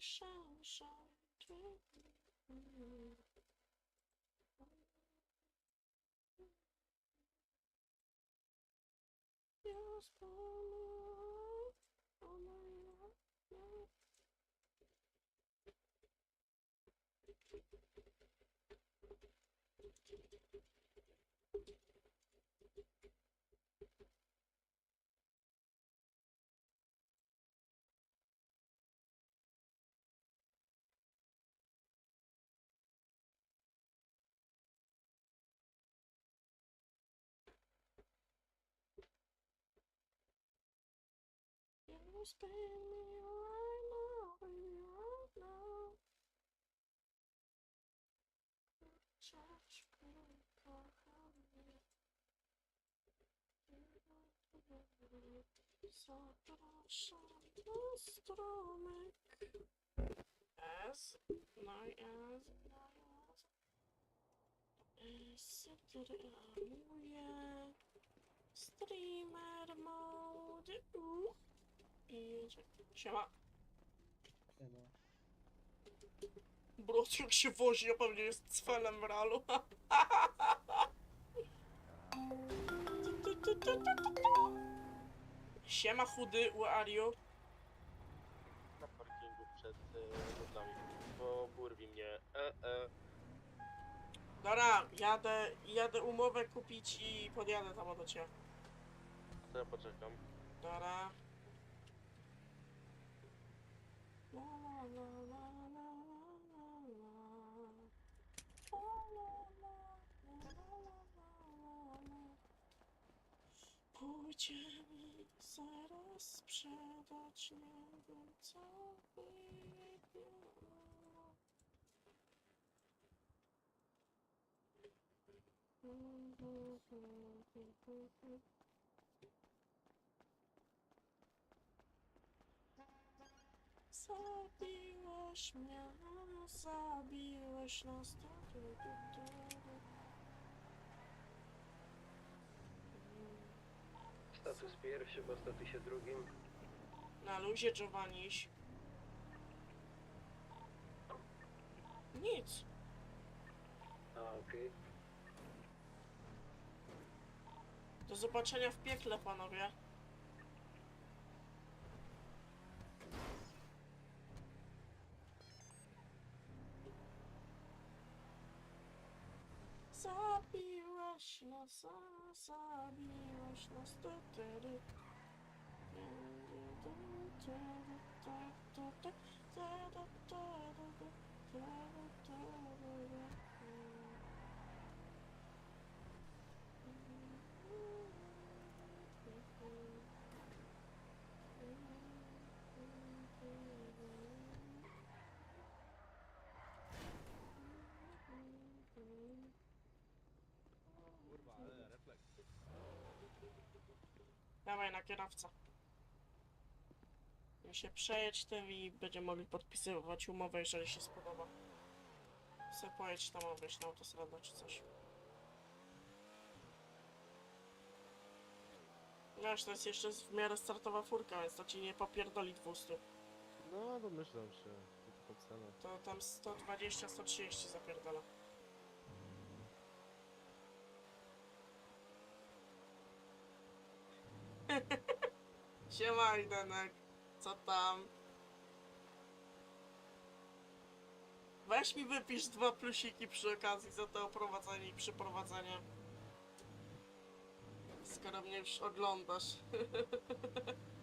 shine, show, dream. Mm-hmm. you spin me right now, baby, right now. Judge people around me. These stomach. As my as my as. Accepted a mode. Ooh. I jedzie. Siema. Brociuk się wozi, a pewnie jest cfelem w realu. Siema chudy, where are you? na parkingu przed e, nutami, bo burwi mnie. E, e. Dobra, jadę, jadę umowę kupić i podjadę tam do ciebie. To ja poczekam. Dobra. Pójdziemy zaraz sprzedać, nie wiem co wybiera. Zabiłeś mnie, zabiłeś nas. Tu, tu, tu. Status pierwszy, bo statusie drugim. Na luzie Giovanniś. Nic. A, okej. Do zobaczenia w piekle, panowie. Zabiłeś nas, a zabiłeś nas. Tu, tu, tu. Kurwa, Dawaj na kierowcę. I się przejedź tym i będziemy mogli podpisywać umowę, jeżeli się spodoba. Se pojedź tam, wiesz, na autostradę czy coś. Wiesz, to jest jeszcze w miarę startowa furka, więc to ci nie popierdoli 200. No, domyślam się. To. To tam 120-130 zapierdala. Siema Idenek, co tam? Weź mi wypisz dwa plusiki przy okazji za to oprowadzenie i przyprowadzenie. Skoro mnie już oglądasz.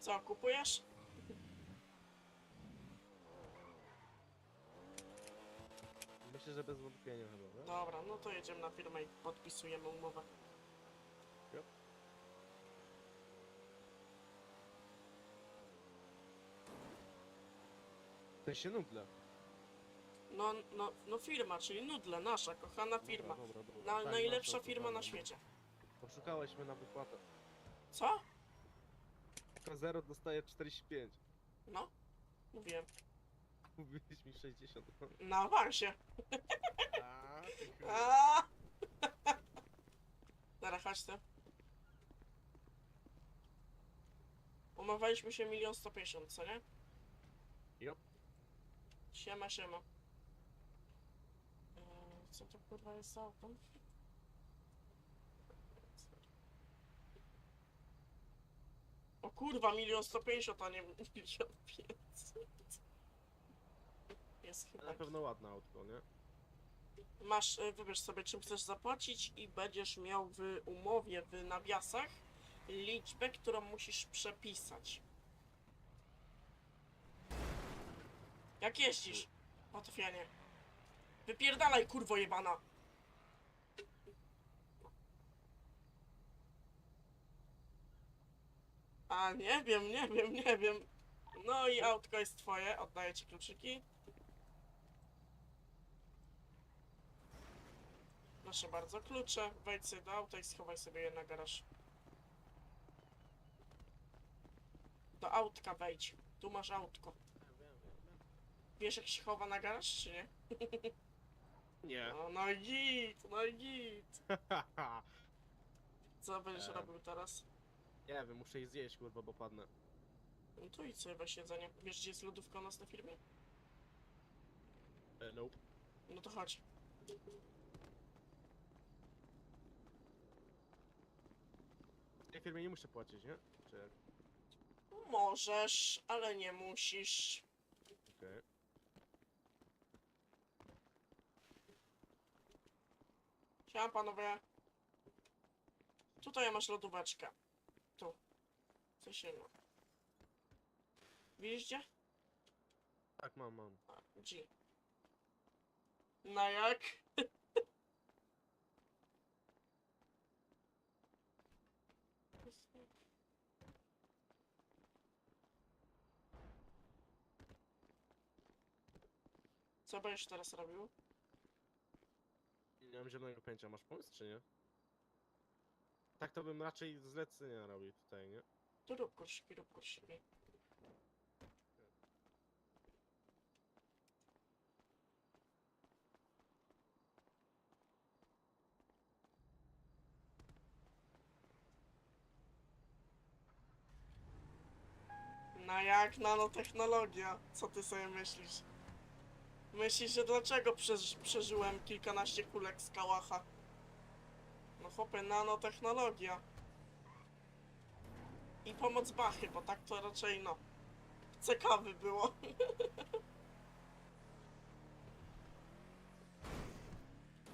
Co, kupujesz? Myślę, że bez wątpienia chyba, nie? Dobra, no to jedziemy na firmę i podpisujemy umowę. Yep. To się nutle. No, no, no firma, czyli Nudle, nasza kochana firma. Dobra, dobra, dobra. Na, Tak, najlepsza nasza, firma na świecie. Poszukałeś mnie na wypłatę. Co? K0 dostaje 45. No, mówiłem. Mówiłeś mi 60. Na awansie. A, ty chuj. A! Dobra, chodź tu. Umawialiśmy się milion sto pięćdziesiąt, co nie? Jop. Siema, siema. Eee, co to kurwa jest za auto? Kurwa, milion sto pięćdziesiąt, a nie milion pięćset. Jest chyba Na pewno ładne autko, nie? Masz, e, wybierz sobie czym chcesz zapłacić i będziesz miał w umowie, w nawiasach liczbę, którą musisz przepisać. Jak jeździsz? Łatwianie. Wypierdalaj, kurwo jebana! A, nie wiem, nie wiem, nie wiem. No i autko jest twoje, oddaję ci kluczyki. Proszę bardzo, klucze. Wejdź sobie do auta i schowaj sobie je na garaż. Do autka wejdź. Tu masz autko. Wiesz jak się chowa na garaż, czy nie? Nie. No, no i git, no i git. Co będziesz Eee. robił teraz? Nie wiem, muszę jej zjeść, kurwa, bo padnę. No tu idź sobie weź jedzenie. Wiesz gdzie jest lodówka u nas na firmie? E, nope. No to chodź. W tej firmie nie muszę płacić, nie? Czy jak? Możesz, ale nie musisz. Okej. Siema panowie. Tutaj masz lodóweczkę. Co się ma? Widzisz gdzie? Tak, mam, mam. A, G. Na jak? Co będziesz teraz robił? Nie mam zielonego pojęcia, masz pomysł, czy nie? Tak to bym raczej zlecenia robił tutaj, nie? Rób kursiki, rób. No jak nanotechnologia? Co ty sobie myślisz? Myślisz, że dlaczego przeż przeżyłem kilkanaście kulek z kałacha? No chłopie, nanotechnologia. I pomoc Bachy, bo tak to raczej no. Ciekawy było.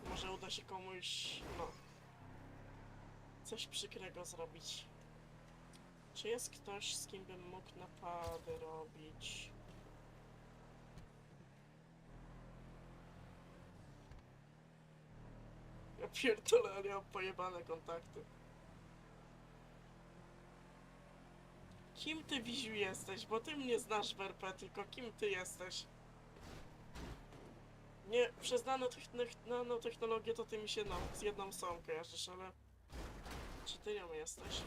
Może uda się komuś, no. Coś przykrego zrobić. Czy jest ktoś, z kim bym mógł napady robić? Ja pierdolę, ale ja mam pojebane kontakty. Kim ty, Wiziu, jesteś? Bo ty mnie znasz w RP, tylko kim ty jesteś? Nie, przez nanotechn- nanotechnologię to ty mi się, no, z jedną są kojarzysz, ale... Czy ty nią jesteś?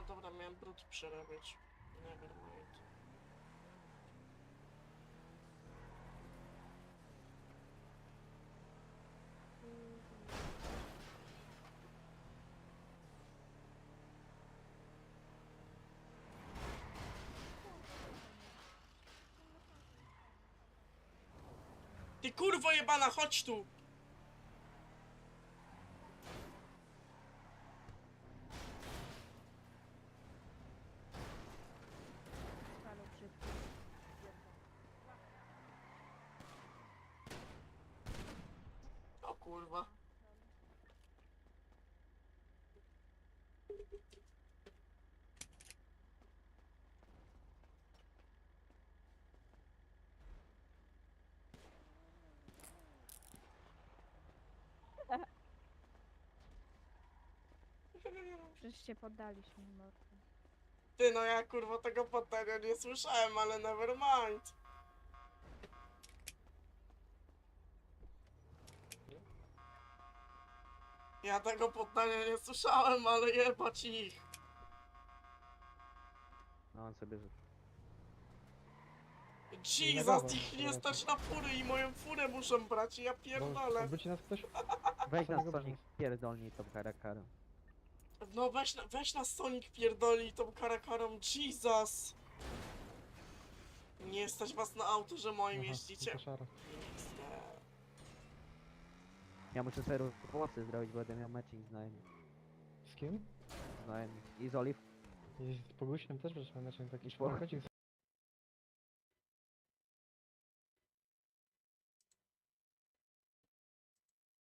Aha, dobra, miałem brud przerabiać. Nevermind. Ty kurwo jebana, chodź tu! kurwa. Przecież się poddaliśmy. Ty, no ja kurwa tego potenia nie słyszałem, ale never mind. Ja tego poddania nie słyszałem, ale jebać ich. No on sobie rzucił. Jesus, ich nie stać na fury i moją furę muszą brać i ja pierdolę. Wróci nas ktoś? Weź na Samego Sonic, pierdolnij tą karakarę. No weź na, weź na Sonic pierdoli tą karakarą, Jesus. Nie stać was na auto, że moim jeździcie. szara. Ja muszę sobie włosy zrobić, bo będę miał matching z nami. Z kim? Z nami. I z Olive. I z Pogusiem też przecież mamy taki Po- szpachacik